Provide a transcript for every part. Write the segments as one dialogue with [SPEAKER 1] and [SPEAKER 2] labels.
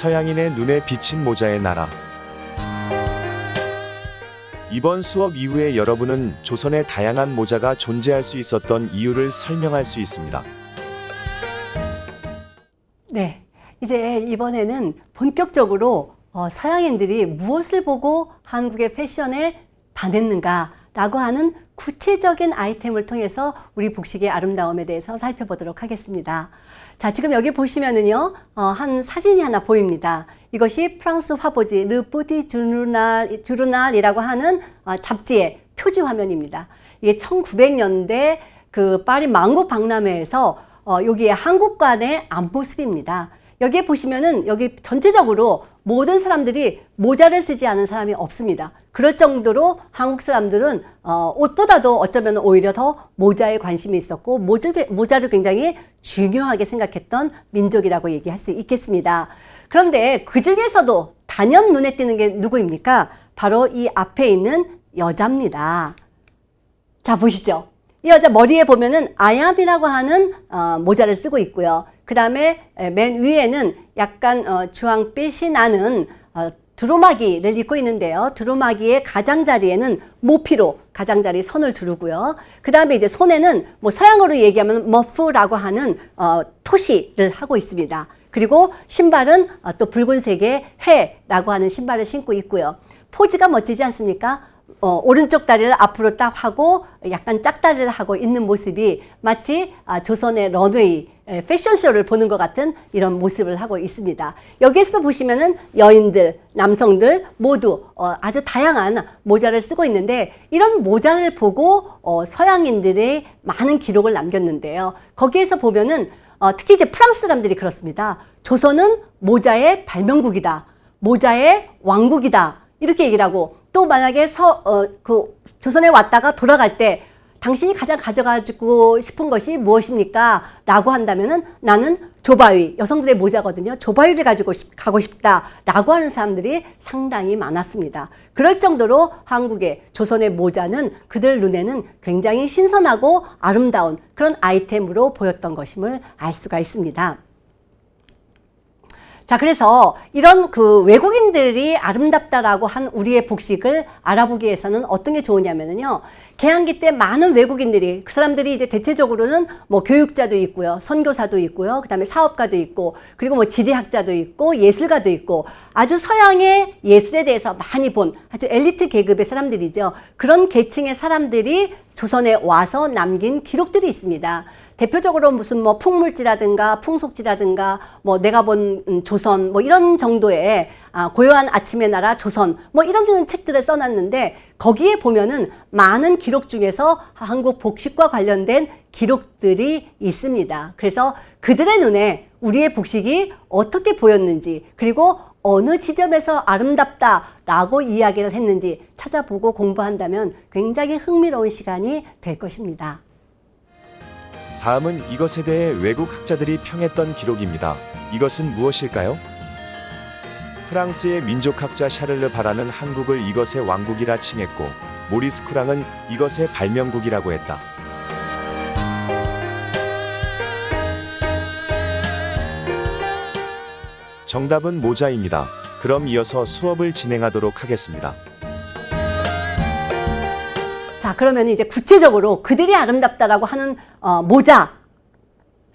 [SPEAKER 1] 서양인의 눈에 비친 모자의 나라. 이번 수업 이후에 여러분은 조선의 다양한 모자가 존재할 수 있었던 이유를 설명할 수 있습니다.
[SPEAKER 2] 네. 이제 이번에는 본격적으로 어, 서양인들이 무엇을 보고 한국의 패션에 반했는가라고 하는 구체적인 아이템을 통해서 우리 복식의 아름다움에 대해서 살펴보도록 하겠습니다. 자, 지금 여기 보시면은요, 어, 한 사진이 하나 보입니다. 이것이 프랑스 화보지 르푸티 주르날, 주르날이라고 하는 어, 잡지의 표지 화면입니다. 이게 1900년대 그 파리 망고 박람회에서 어, 여기에 한국관의 앞모습입니다. 여기에 보시면은 여기 전체적으로 모든 사람들이 모자를 쓰지 않은 사람이 없습니다. 그럴 정도로 한국 사람들은 어, 옷보다도 어쩌면 오히려 더 모자에 관심이 있었고 모자, 모자를 굉장히 중요하게 생각했던 민족이라고 얘기할 수 있겠습니다. 그런데 그 중에서도 단연 눈에 띄는 게 누구입니까? 바로 이 앞에 있는 여자입니다. 자, 보시죠. 이 여자 머리에 보면은 아얌이라고 하는 어, 모자를 쓰고 있고요. 그 다음에 맨 위에는 약간 어, 주황빛이 나는 어, 두루마기를 입고 있는데요. 두루마기의 가장자리에는 모피로 가장자리 선을 두르고요. 그 다음에 이제 손에는 뭐 서양어로 얘기하면 머프라고 하는 어, 토시를 하고 있습니다. 그리고 신발은 어, 또 붉은색의 해라고 하는 신발을 신고 있고요. 포즈가 멋지지 않습니까? 어, 오른쪽 다리를 앞으로 딱 하고 약간 짝다리를 하고 있는 모습이 마치 아, 조선의 런웨이 에, 패션쇼를 보는 것 같은 이런 모습을 하고 있습니다. 여기에서도 보시면은 여인들, 남성들 모두 어, 아주 다양한 모자를 쓰고 있는데 이런 모자를 보고 어, 서양인들의 많은 기록을 남겼는데요. 거기에서 보면은 어, 특히 이제 프랑스 사람들이 그렇습니다. 조선은 모자의 발명국이다. 모자의 왕국이다. 이렇게 얘기를 하고 또 만약에 서, 어, 그 조선에 왔다가 돌아갈 때 당신이 가장 가져가지고 싶은 것이 무엇입니까? 라고 한다면은 나는 조바위, 여성들의 모자거든요. 조바위를 가지고 싶, 가고 싶다. 라고 하는 사람들이 상당히 많았습니다. 그럴 정도로 한국의 조선의 모자는 그들 눈에는 굉장히 신선하고 아름다운 그런 아이템으로 보였던 것임을 알 수가 있습니다. 자, 그래서 이런 그 외국인들이 아름답다라고 한 우리의 복식을 알아보기 위해서는 어떤 게 좋으냐면요. 개항기 때 많은 외국인들이 그 사람들이 이제 대체적으로는 뭐 교육자도 있고요. 선교사도 있고요. 그다음에 사업가도 있고 그리고 뭐 지리학자도 있고 예술가도 있고 아주 서양의 예술에 대해서 많이 본 아주 엘리트 계급의 사람들이죠. 그런 계층의 사람들이 조선에 와서 남긴 기록들이 있습니다. 대표적으로 무슨 뭐 풍물지라든가 풍속지라든가 뭐 내가 본 음, 조선 뭐 이런 정도의 아, 고요한 아침의 나라 조선 뭐 이런 책들을 써놨는데 거기에 보면은 많은 기록 중에서 한국 복식과 관련된 기록들이 있습니다. 그래서 그들의 눈에 우리의 복식이 어떻게 보였는지 그리고 어느 지점에서 아름답다라고 이야기를 했는지 찾아보고 공부한다면 굉장히 흥미로운 시간이 될 것입니다.
[SPEAKER 1] 다음은 이것에 대해 외국 학자들이 평했던 기록입니다. 이것은 무엇일까요? 프랑스의 민족학자 샤를르 바라는 한국을 이것의 왕국이라 칭했고 모리스 쿠랑은 이것의 발명국이라고 했다. 정답은 모자입니다. 그럼 이어서 수업을 진행하도록 하겠습니다.
[SPEAKER 2] 자, 그러면 이제 구체적으로 그들이 아름답다라고 하는 어, 모자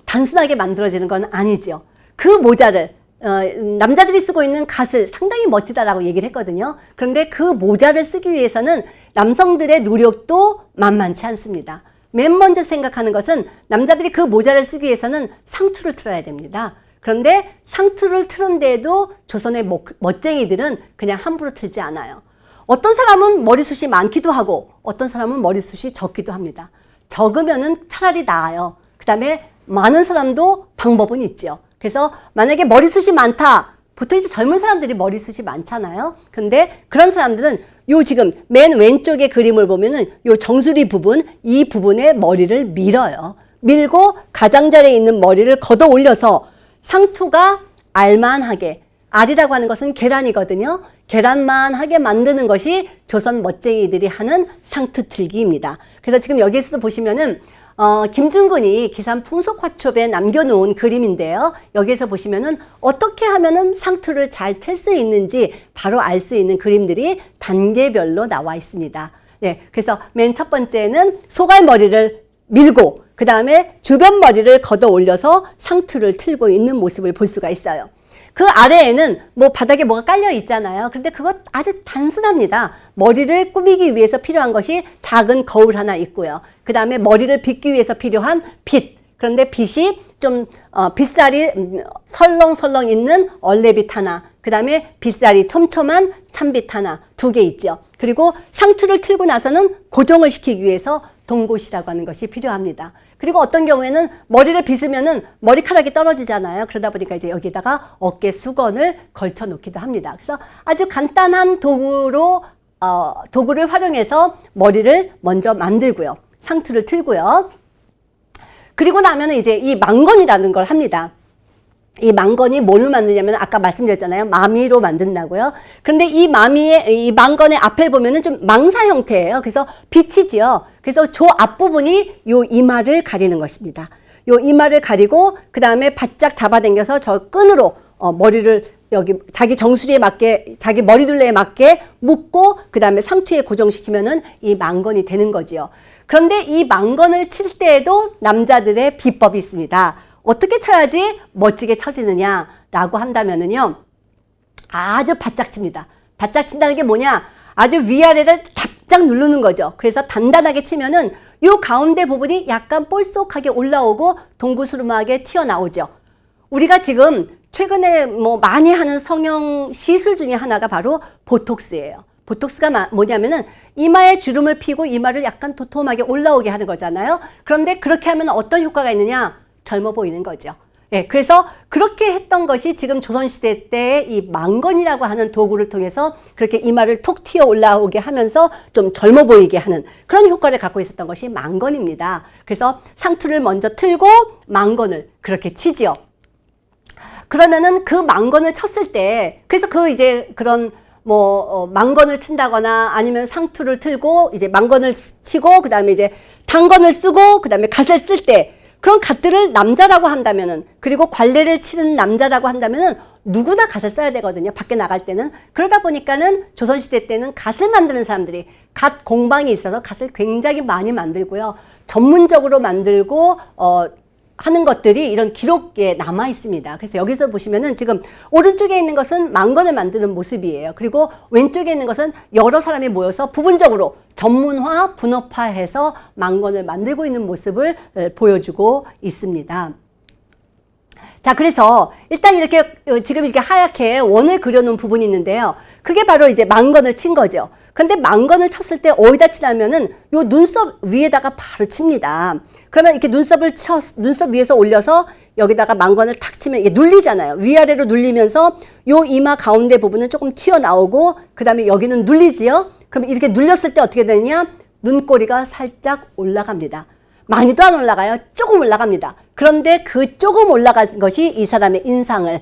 [SPEAKER 2] 단순하게 만들어지는 건 아니죠. 그 모자를 어, 남자들이 쓰고 있는 갓을 상당히 멋지다라고 얘기를 했거든요. 그런데 그 모자를 쓰기 위해서는 남성들의 노력도 만만치 않습니다. 맨 먼저 생각하는 것은 남자들이 그 모자를 쓰기 위해서는 상투를 틀어야 됩니다. 그런데 상투를 틀은데도 조선의 멋쟁이들은 그냥 함부로 틀지 않아요. 어떤 사람은 머리숱이 많기도 하고 어떤 사람은 머리숱이 적기도 합니다. 적으면은 차라리 나아요. 그 다음에 많은 사람도 방법은 있죠. 그래서 만약에 머리숱이 많다. 보통 이제 젊은 사람들이 머리숱이 많잖아요. 근데 그런 사람들은 요 지금 맨 왼쪽의 그림을 보면은 요 정수리 부분, 이 부분에 머리를 밀어요. 밀고 가장자리에 있는 머리를 걷어 올려서 상투가 알만하게 알이라고 하는 것은 계란이거든요. 계란만 하게 만드는 것이 조선 멋쟁이들이 하는 상투 틀기입니다. 그래서 지금 여기에서도 보시면은 어, 김준근이 기산 풍속화초에 남겨놓은 그림인데요. 여기에서 보시면은 어떻게 하면은 상투를 잘텔수 있는지 바로 알 수 있는 그림들이 단계별로 나와 있습니다. 네, 그래서 맨 첫 번째는 소갈머리를 밀고 그 다음에 주변 머리를 걷어 올려서 상투를 틀고 있는 모습을 볼 수가 있어요. 그 아래에는 뭐 바닥에 뭐가 깔려 있잖아요. 근데 그것 아주 단순합니다. 머리를 꾸미기 위해서 필요한 것이 작은 거울 하나 있고요. 그 다음에 머리를 빗기 위해서 필요한 빗. 그런데 빗이 좀 어, 빗살이 음, 설렁설렁 있는 얼레빗 하나. 그 다음에 빗살이 촘촘한 참빗 하나. 두 개 있죠. 그리고 상투를 틀고 나서는 고정을 시키기 위해서 동곳이라고 하는 것이 필요합니다. 그리고 어떤 경우에는 머리를 빗으면은 머리카락이 떨어지잖아요. 그러다 보니까 이제 여기다가 어깨 수건을 걸쳐 놓기도 합니다. 그래서 아주 간단한 도구로 어, 도구를 활용해서 머리를 먼저 만들고요. 상투를 틀고요. 그리고 나면은 이제 이 망건이라는 걸 합니다. 이 망건이 뭘로 만드냐면 아까 말씀드렸잖아요. 마미로 만든다고요. 그런데 이 마미의 이 망건의 앞에 보면은 좀 망사 형태예요. 그래서 빛이지요. 그래서 저 앞부분이 요 이마를 가리는 것입니다. 요 이마를 가리고 그 다음에 바짝 잡아당겨서 저 끈으로 어, 머리를 여기 자기 정수리에 맞게 자기 머리둘레에 맞게 묶고 그 다음에 상투에 고정시키면은 이 망건이 되는 거지요. 그런데 이 망건을 칠 때에도 남자들의 비법이 있습니다. 어떻게 쳐야지 멋지게 쳐지느냐라고 한다면은요. 아주 바짝 칩니다. 바짝 친다는 게 뭐냐? 아주 위아래를 답작 누르는 거죠. 그래서 단단하게 치면은 요 가운데 부분이 약간 볼록하게 올라오고 동구스름하게 튀어나오죠. 우리가 지금 최근에 뭐 많이 하는 성형 시술 중에 하나가 바로 보톡스예요. 보톡스가 마- 뭐냐면은 이마에 주름을 피고 이마를 약간 도톰하게 올라오게 하는 거잖아요. 그런데 그렇게 하면 어떤 효과가 있느냐? 젊어 보이는 거죠. 예, 그래서 그렇게 했던 것이 지금 조선시대 때 이 망건이라고 하는 도구를 통해서 그렇게 이마를 톡 튀어 올라오게 하면서 좀 젊어 보이게 하는 그런 효과를 갖고 있었던 것이 망건입니다. 그래서 상투를 먼저 틀고 망건을 그렇게 치지요. 그러면은 그 망건을 쳤을 때 그래서 그 이제 그런 뭐 어, 망건을 친다거나 아니면 상투를 틀고 이제 망건을 치고 그다음에 이제 단건을 쓰고 그다음에 갓을 쓸때 그런 갓들을 남자라고 한다면은 그리고 관례를 치는 남자라고 한다면은 누구나 갓을 써야 되거든요. 밖에 나갈 때는 그러다 보니까는 조선 시대 때는 갓을 만드는 사람들이 갓 공방이 있어서 갓을 굉장히 많이 만들고요. 전문적으로 만들고 어 하는 것들이 이런 기록에 남아 있습니다. 그래서 여기서 보시면은 지금 오른쪽에 있는 것은 망건을 만드는 모습이에요. 그리고 왼쪽에 있는 것은 여러 사람이 모여서 부분적으로 전문화, 분업화해서 망건을 만들고 있는 모습을 에, 보여주고 있습니다. 자, 그래서 일단 이렇게 어, 지금 이렇게 하얗게 원을 그려놓은 부분이 있는데요. 그게 바로 이제 망건을 친 거죠. 그런데 망건을 쳤을 때 어디다 치냐면은 요 눈썹 위에다가 바로 칩니다. 그러면 이렇게 눈썹을 쳐, 눈썹 위에서 올려서 여기다가 망건을 탁 치면 이게 눌리잖아요. 위아래로 눌리면서 요 이마 가운데 부분은 조금 튀어나오고 그 다음에 여기는 눌리지요. 그럼 이렇게 눌렸을 때 어떻게 되느냐? 눈꼬리가 살짝 올라갑니다. 많이도 안 올라가요. 조금 올라갑니다. 그런데 그 조금 올라간 것이 이 사람의 인상을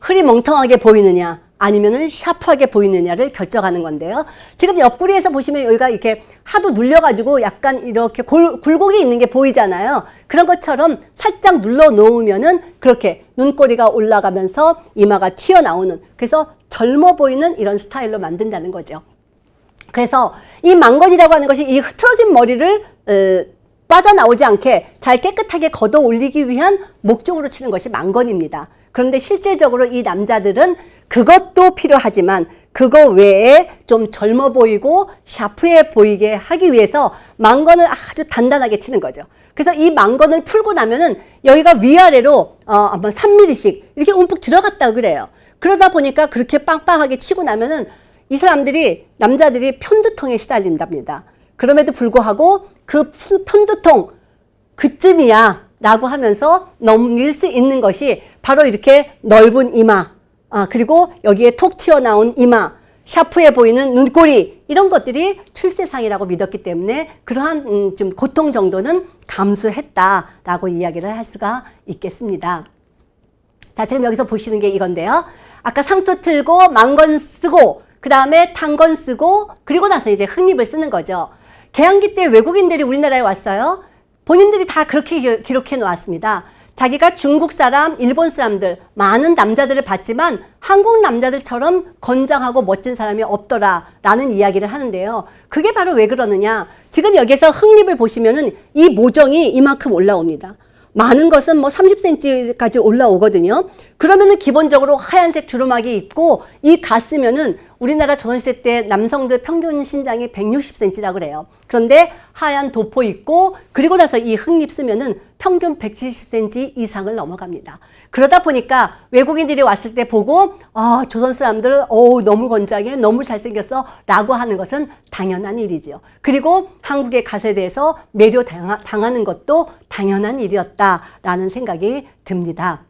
[SPEAKER 2] 흐리멍텅하게 보이느냐 아니면은 샤프하게 보이느냐를 결정하는 건데요. 지금 옆구리에서 보시면 여기가 이렇게 하도 눌려가지고 약간 이렇게 골, 굴곡이 있는 게 보이잖아요. 그런 것처럼 살짝 눌러 놓으면은 그렇게 눈꼬리가 올라가면서 이마가 튀어나오는 그래서 젊어 보이는 이런 스타일로 만든다는 거죠. 그래서 이 망건이라고 하는 것이 이 흐트러진 머리를 어, 빠져나오지 않게 잘 깨끗하게 걷어 올리기 위한 목적으로 치는 것이 망건입니다. 그런데 실제적으로 이 남자들은 그것도 필요하지만 그거 외에 좀 젊어 보이고 샤프해 보이게 하기 위해서 망건을 아주 단단하게 치는 거죠. 그래서 이 망건을 풀고 나면은 여기가 위아래로 어, 아마 3mm씩 이렇게 움푹 들어갔다 그래요. 그러다 보니까 그렇게 빵빵하게 치고 나면은 이 사람들이 남자들이 편두통에 시달린답니다. 그럼에도 불구하고 그 편두통 그쯤이야 라고 하면서 넘길 수 있는 것이 바로 이렇게 넓은 이마 아, 그리고 여기에 톡 튀어나온 이마 샤프해 보이는 눈꼬리 이런 것들이 출세상이라고 믿었기 때문에 그러한 음, 좀 고통 정도는 감수했다라고 이야기를 할 수가 있겠습니다. 자, 지금 여기서 보시는 게 이건데요. 아까 상투 틀고 망건 쓰고 그 다음에 탄건 쓰고 그리고 나서 이제 흑립을 쓰는 거죠. 개항기 때 외국인들이 우리나라에 왔어요. 본인들이 다 그렇게 기- 기록해 놓았습니다. 자기가 중국 사람, 일본 사람들, 많은 남자들을 봤지만 한국 남자들처럼 건장하고 멋진 사람이 없더라 라는 이야기를 하는데요. 그게 바로 왜 그러느냐? 지금 여기서 흑립을 보시면은 이 모정이 이만큼 올라옵니다. 많은 것은 뭐 30cm까지 올라오거든요. 그러면은 기본적으로 하얀색 주름막이 있고 이 갔으면은 우리나라 조선시대 때 남성들 평균 신장이 160cm라고 그래요. 그런데 하얀 도포 있고 그리고 나서 이 흑립 쓰면은 평균 170cm 이상을 넘어갑니다. 그러다 보니까 외국인들이 왔을 때 보고 아 조선 사람들 어우 너무 건장해 너무 잘생겼어 라고 하는 것은 당연한 일이지요. 그리고 한국의 갓에 대해서 매료 당하- 당하는 것도 당연한 일이었다라는 생각이 듭니다.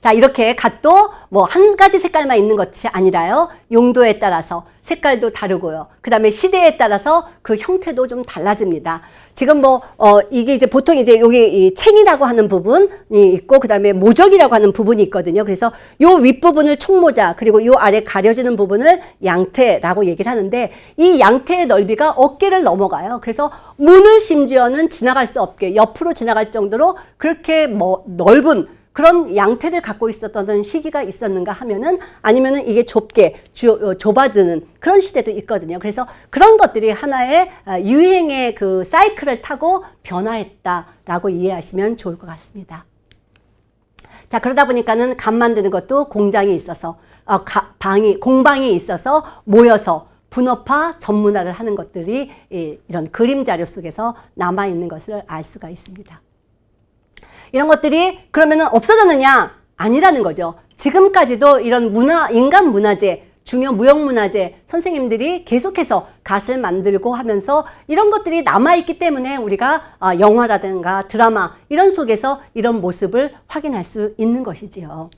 [SPEAKER 2] 자, 이렇게 갓도 뭐 한 가지 색깔만 있는 것이 아니라요. 용도에 따라서 색깔도 다르고요. 그 다음에 시대에 따라서 그 형태도 좀 달라집니다. 지금 뭐, 어, 이게 이제 보통 이제 여기 이 챙이라고 하는 부분이 있고, 그 다음에 모적이라고 하는 부분이 있거든요. 그래서 요 윗부분을 총모자, 그리고 요 아래 가려지는 부분을 양태라고 얘기를 하는데, 이 양태의 넓이가 어깨를 넘어가요. 그래서 문을 심지어는 지나갈 수 없게 옆으로 지나갈 정도로 그렇게 뭐 넓은 그런 양태를 갖고 있었던 시기가 있었는가 하면은 아니면은 이게 좁게 주, 어, 좁아드는 그런 시대도 있거든요. 그래서 그런 것들이 하나의 아, 유행의 그 사이클을 타고 변화했다라고 이해하시면 좋을 것 같습니다. 자 그러다 보니까는 감 만드는 것도 공장이 있어서 어, 가, 방이 공방이 있어서 모여서 분업화 전문화를 하는 것들이 이, 이런 그림 자료 속에서 남아 있는 것을 알 수가 있습니다. 이런 것들이 그러면은 없어졌느냐? 아니라는 거죠. 지금까지도 이런 문화, 인간 문화재, 중요 무형 문화재 선생님들이 계속해서 갓을 만들고 하면서 이런 것들이 남아있기 때문에 우리가 아, 영화라든가 드라마 이런 속에서 이런 모습을 확인할 수 있는 것이지요.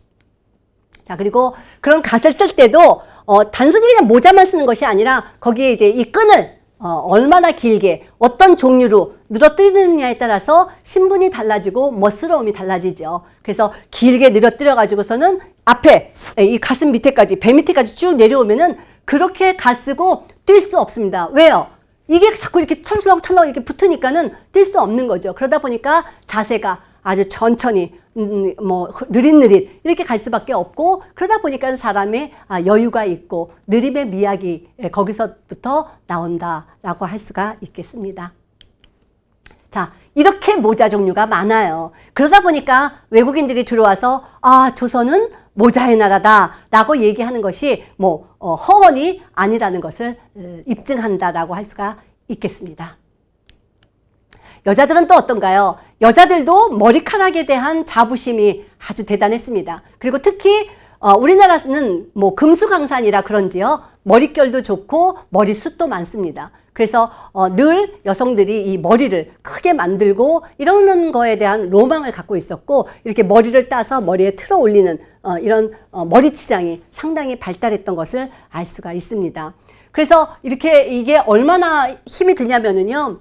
[SPEAKER 2] 자, 그리고 그런 갓을 쓸 때도 어, 단순히 그냥 모자만 쓰는 것이 아니라 거기에 이제 이 끈을 어, 얼마나 길게 어떤 종류로 늘어뜨리느냐에 따라서 신분이 달라지고 멋스러움이 달라지죠. 그래서 길게 늘어뜨려 가지고서는 앞에 이 가슴 밑에까지 배 밑에까지 쭉 내려오면은 그렇게 가쓰고 뛸 수 없습니다. 왜요? 이게 자꾸 이렇게 철렁철렁 이렇게 붙으니까는 뛸 수 없는 거죠. 그러다 보니까 자세가 아주 천천히 음, 뭐 느릿느릿 이렇게 갈 수밖에 없고 그러다 보니까 사람의 아, 여유가 있고 느림의 미학이 예, 거기서부터 나온다라고 할 수가 있겠습니다. 자, 이렇게 모자 종류가 많아요. 그러다 보니까 외국인들이 들어와서 아, 조선은 모자의 나라다라고 얘기하는 것이 뭐 어, 허언이 아니라는 것을 어, 입증한다라고 할 수가 있겠습니다. 여자들은 또 어떤가요? 여자들도 머리카락에 대한 자부심이 아주 대단했습니다. 그리고 특히 어, 우리나라는 뭐 금수강산이라 그런지요. 머릿결도 좋고 머리숱도 많습니다. 그래서 어, 늘 여성들이 이 머리를 크게 만들고 이러는 거에 대한 로망을 갖고 있었고 이렇게 머리를 따서 머리에 틀어 올리는 어, 이런 어, 머리 치장이 상당히 발달했던 것을 알 수가 있습니다. 그래서 이렇게 이게 얼마나 힘이 드냐면은요.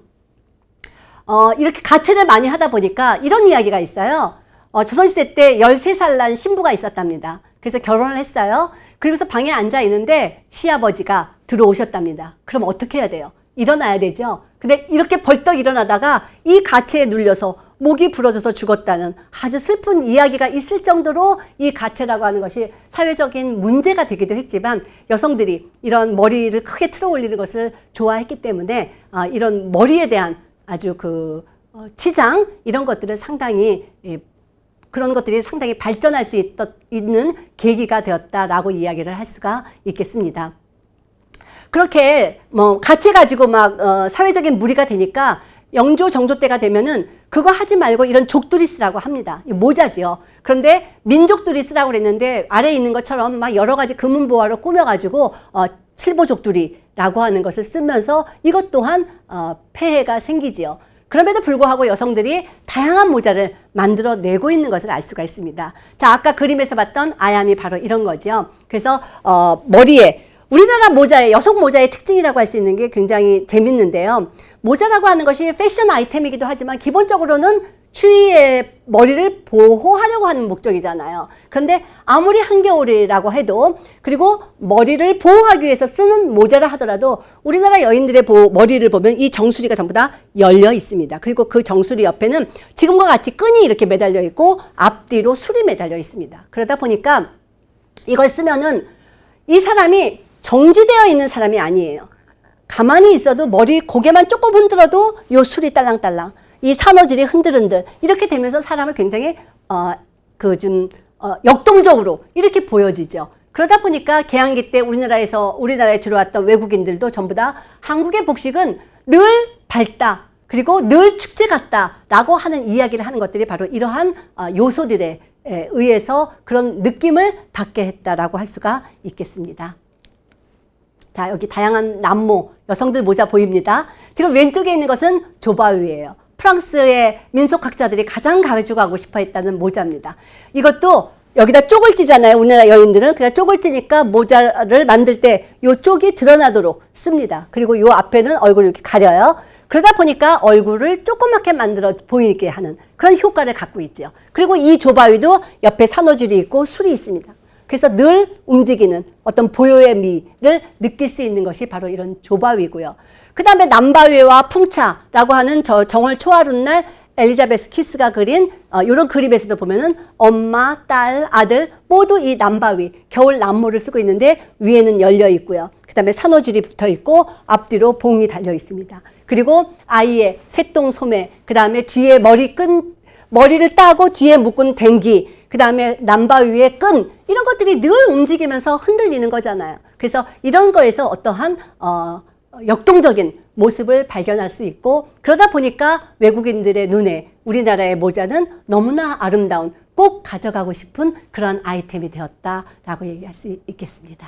[SPEAKER 2] 어, 이렇게 가채를 많이 하다 보니까 이런 이야기가 있어요. 어, 조선시대 때 13살 난 신부가 있었답니다. 그래서 결혼을 했어요. 그리고서 방에 앉아 있는데 시아버지가 들어오셨답니다. 그럼 어떻게 해야 돼요? 일어나야 되죠. 근데 이렇게 벌떡 일어나다가 이 가채에 눌려서 목이 부러져서 죽었다는 아주 슬픈 이야기가 있을 정도로 이 가채라고 하는 것이 사회적인 문제가 되기도 했지만 여성들이 이런 머리를 크게 틀어 올리는 것을 좋아했기 때문에 아, 이런 머리에 대한 아주 그 어, 치장 이런 것들을 상당히 예, 그런 것들이 상당히 발전할 수 있, 있는 계기가 되었다라고 이야기를 할 수가 있겠습니다. 그렇게 뭐 같이 가지고 막 어, 사회적인 무리가 되니까 영조 정조 때가 되면은 그거 하지 말고 이런 족두리 쓰라고 합니다. 이 모자지요. 그런데 민족두리 쓰라고 그랬는데 아래에 있는 것처럼 막 여러 가지 금은보화로 꾸며가지고 어, 칠보족두리 라고 하는 것을 쓰면서 이것 또한 어, 폐해가 생기지요. 그럼에도 불구하고 여성들이 다양한 모자를 만들어 내고 있는 것을 알 수가 있습니다. 자, 아까 그림에서 봤던 아얌이 바로 이런 거죠. 그래서 어, 머리에 우리나라 모자의 여성 모자의 특징이라고 할 수 있는 게 굉장히 재밌는데요. 모자라고 하는 것이 패션 아이템이기도 하지만 기본적으로는 추위에 머리를 보호하려고 하는 목적이잖아요. 그런데 아무리 한겨울이라고 해도 그리고 머리를 보호하기 위해서 쓰는 모자라 하더라도 우리나라 여인들의 보- 머리를 보면 이 정수리가 전부 다 열려 있습니다. 그리고 그 정수리 옆에는 지금과 같이 끈이 이렇게 매달려 있고 앞뒤로 술이 매달려 있습니다. 그러다 보니까 이걸 쓰면은 이 사람이 정지되어 있는 사람이 아니에요. 가만히 있어도 머리 고개만 조금 흔들어도 요 술이 딸랑딸랑 이 산호줄이 흔들흔들 이렇게 되면서 사람을 굉장히 어 그좀 어, 역동적으로 이렇게 보여지죠. 그러다 보니까 개항기 때 우리나라에서 우리나라에 들어왔던 외국인들도 전부 다 한국의 복식은 늘 밝다 그리고 늘 축제 같다라고 하는 이야기를 하는 것들이 바로 이러한 어, 요소들에 에 의해서 그런 느낌을 받게 했다라고 할 수가 있겠습니다. 자, 여기 다양한 남모, 여성들 모자 보입니다. 지금 왼쪽에 있는 것은 조바위예요. 프랑스의 민속학자들이 가장 가져가고 싶어 했다는 모자입니다. 이것도 여기다 쪽을 찌잖아요. 우리나라 여인들은. 그냥 쪽을 찌니까 모자를 만들 때 요 쪽이 드러나도록 씁니다. 그리고 요 앞에는 얼굴을 이렇게 가려요. 그러다 보니까 얼굴을 조그맣게 만들어 보이게 하는 그런 효과를 갖고 있죠. 그리고 이 조바위도 옆에 산호줄이 있고 술이 있습니다. 그래서 늘 움직이는 어떤 보요의 미를 느낄 수 있는 것이 바로 이런 조바위고요. 그 다음에 남바위와 풍차라고 하는 저 정월 초하룻날 엘리자베스 키스가 그린 어, 이런 그림에서도 보면은 엄마, 딸, 아들 모두 이 남바위 겨울 남모를 쓰고 있는데 위에는 열려 있고요. 그 다음에 산호줄이 붙어 있고 앞뒤로 봉이 달려 있습니다. 그리고 아이의 새똥 소매, 그 다음에 뒤에 머리 끈 머리를 따고 뒤에 묶은 댕기, 그 다음에 남바 위에 끈, 이런 것들이 늘 움직이면서 흔들리는 거잖아요. 그래서 이런 거에서 어떠한, 어, 역동적인 모습을 발견할 수 있고, 그러다 보니까 외국인들의 눈에 우리나라의 모자는 너무나 아름다운 꼭 가져가고 싶은 그런 아이템이 되었다라고 얘기할 수 있겠습니다.